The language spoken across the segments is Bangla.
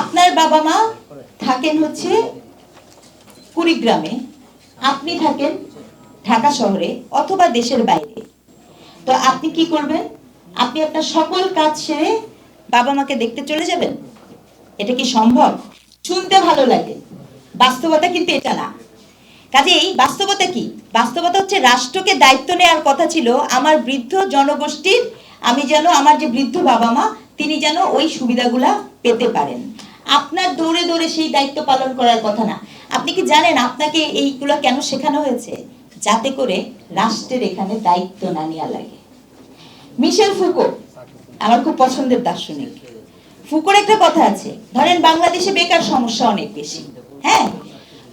আপনার বাবা মা থাকেন হচ্ছে কুড়িগ্রামে। আপনি থাকেন ঢাকা শহরে অথবা দেশের বাইরে। তো আপনি কি করবেন? আপনি আপনার সকল কাজ সেরে বাবা মাকে দেখতে চলে যাবেন? এটা কি সম্ভব? শুনতে ভালো লাগে। বাস্তবতা কিন্তু এটা না। কাজেই বাস্তবতা কি? বাস্তবতা হচ্ছে রাষ্ট্রকে দায়িত্ব নেওয়ার কথা ছিল আমার বৃদ্ধ জনগোষ্ঠীর। আমি যেন আমার যে বৃদ্ধ বাবা মা, তিনি যেন ওই সুবিধাগুলা পেতে পারেন। আপনার দৌড়ে দৌড়ে সেই দায়িত্ব পালন করার কথা না। আপনি কি জানেন আপনাকে এইগুলো কেন শেখানো হয়েছে? যাতে করে রাষ্ট্রের এখানে দায়িত্ব না নেওয়া লাগে। মিশেল ফুকো, আমার খুব পছন্দের দার্শনিক। ফুকোর একটা কথা আছে, ধরেন বাংলাদেশে বেকার সমস্যা অনেক বেশি হ্যাঁ?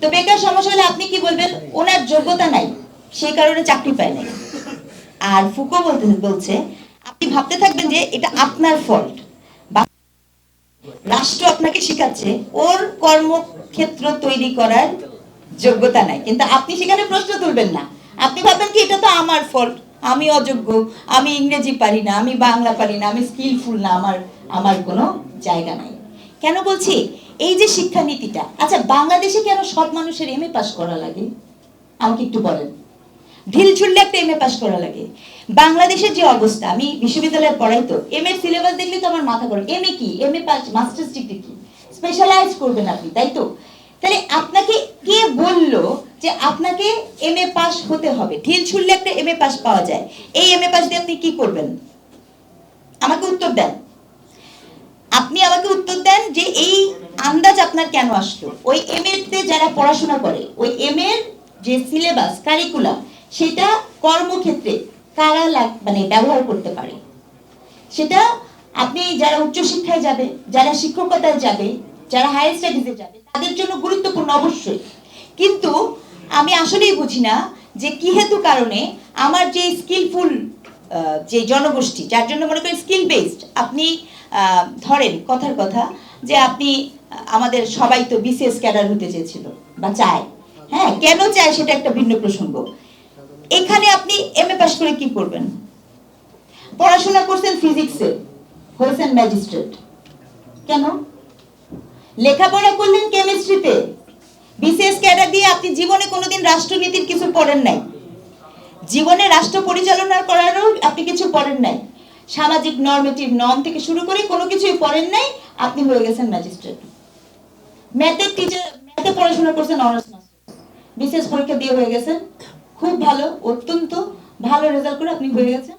তো বেকার সমস্যা হলে আপনি কি বলবেন? ওনার যোগ্যতা নাই সেই কারণে চাকরি পায় নাই। আর ফুকো বলতে বলছে, আপনি ভাবতে থাকবেন যে এটা আপনার ফল্ট রাষ্ট্র আপনাকে শিখাচ্ছে, ওর কর্মক্ষেত্র তৈরি করার যোগ্যতা নাই। কিন্তু আপনি সেখানে প্রশ্ন তুলবেন না। আপনি ভাববেন কি, এটা তো আমার ফল্ট আমি অযোগ্য, আমি ইংরেজি পারি না, আমি বাংলা পারি না, আমি স্কিলফুল না, আমার আমার কোনো জায়গা নাই। কেন বলছি? এই যে শিক্ষানীতিটা আচ্ছা বাংলাদেশে কেন সব মানুষের এম এ পাস করা লাগে? আমাকে একটু বলেন। ঢিল ছুড়লে একটা এম এ পাস করা লাগে। বাংলাদেশের যে অবস্থা, আমি বিশ্ববিদ্যালয়ে পড়াই তো এম এর সিলেবাস দেখলে তো আমার মাথা গরম। এম এ কি? M A pass masters degree কি? স্পেশালাইজ করবেন আপনি, তাই তো? তাহলে আপনাকে কে বলল যে আপনাকে এম এ পাস হতে হবে? ঢিল ছুড়লে একটা এম এ পাস পাওয়া যায়। এই এম এ পাস দিয়ে আপনি কি করবেন? আমাকে উত্তর দেন। আপনি আমাকে উত্তর দেন যে এই আন্দাজ আপনার কেন আসলো? ওই এম তে যারা পড়াশোনা করে, ওই এম এর যে সিলেবাস কারিকুলাম সেটা কর্মক্ষেত্রে কারা মানে ব্যবহার করতে পারে। সেটা আপনি যারা উচ্চশিক্ষায় যাবে, যারা শিক্ষকতায় যাবে, যারা হায়ার স্টাডিজে যাবে, তাদের জন্য গুরুত্বপূর্ণ অবশ্যই। কিন্তু আমি আসলেই বুঝি না যে কি হেতু কারণে আমার যে স্কিলফুল যে জনগোষ্ঠী, যার জন্য মনে করেন স্কিল বেসড আপনি ধরেন কথার কথা যে আপনি, আমাদের সবাই তো বিসিএস ক্যাডার হতে চেয়েছিল, বা চায়। হ্যাঁ কেন চায় সেটা একটা ভিন্ন প্রসঙ্গ। এখানে আপনি এম এ পাস করে কি করবেন? পড়াশোনা করছেন ফিজিক্সে হয়েছেন ম্যাজিস্ট্রেট কেন? লেখাপড়া করলেন কেমিস্ট্রিতে বিসিএস ক্যাডার দিয়ে আপনি জীবনে কোনোদিন রাষ্ট্রনীতির কিছু পড়েন নাই। জীবনে রাষ্ট্র পরিচালনা করারও আপনি কিছু পড়েন নাই। সামাজিক নর্মেটিভ নর্ম থেকে শুরু করে কোনো কিছুই পড়েন নাই, আপনি হয়ে গেছেন ম্যাজিস্ট্রেট ম্যাথের টিচার ম্যাথে পড়াশোনা করছেন অনার্স মাস্টার্স বিশেষ পরীক্ষা দিয়ে হয়ে গেছেন। খুব ভালো, অত্যন্ত ভালো রেজাল্ট করে আপনি হয়ে গেছেন।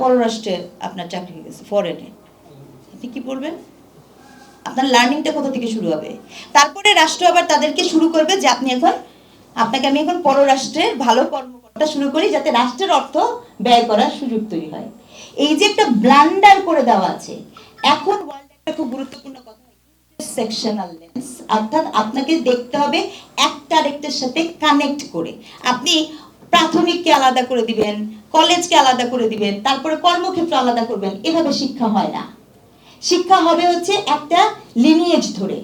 পররাষ্ট্রে আপনার চাকরি হয়ে গেছে ফরেনে আপনি কি পড়বেন আপনার লার্নিংটা কোথা থেকে শুরু হবে? তারপরে রাষ্ট্র আবার তাদেরকে শুরু করবে যে আপনি এখন, আপনাকে আমি এখন পররাষ্ট্রের ভালো কর্মকর্তা শুরু করি যাতে রাষ্ট্রের অর্থ ব্যয় করার সুযোগ তৈরি হয়। এই যে একটা ব্লান্ডার করে দেওয়া আছে, এখন ওয়ার্ল্ড একটা খুব গুরুত্বপূর্ণ কথা সেকশনাল লেন্স অর্থাৎ আপনাকে দেখতে হবে একটা আরেকটার সাথে কানেক্ট করে। আপনি প্রাথমিককে আলাদা করে দিবেন, কলেজকে আলাদা করে দিবেন, তারপরে কর্মক্ষেত্র আলাদা করবেন। এভাবে শিক্ষা হয় না। শিক্ষা হবে হচ্ছে একটা লিনিয়েজ ধরে।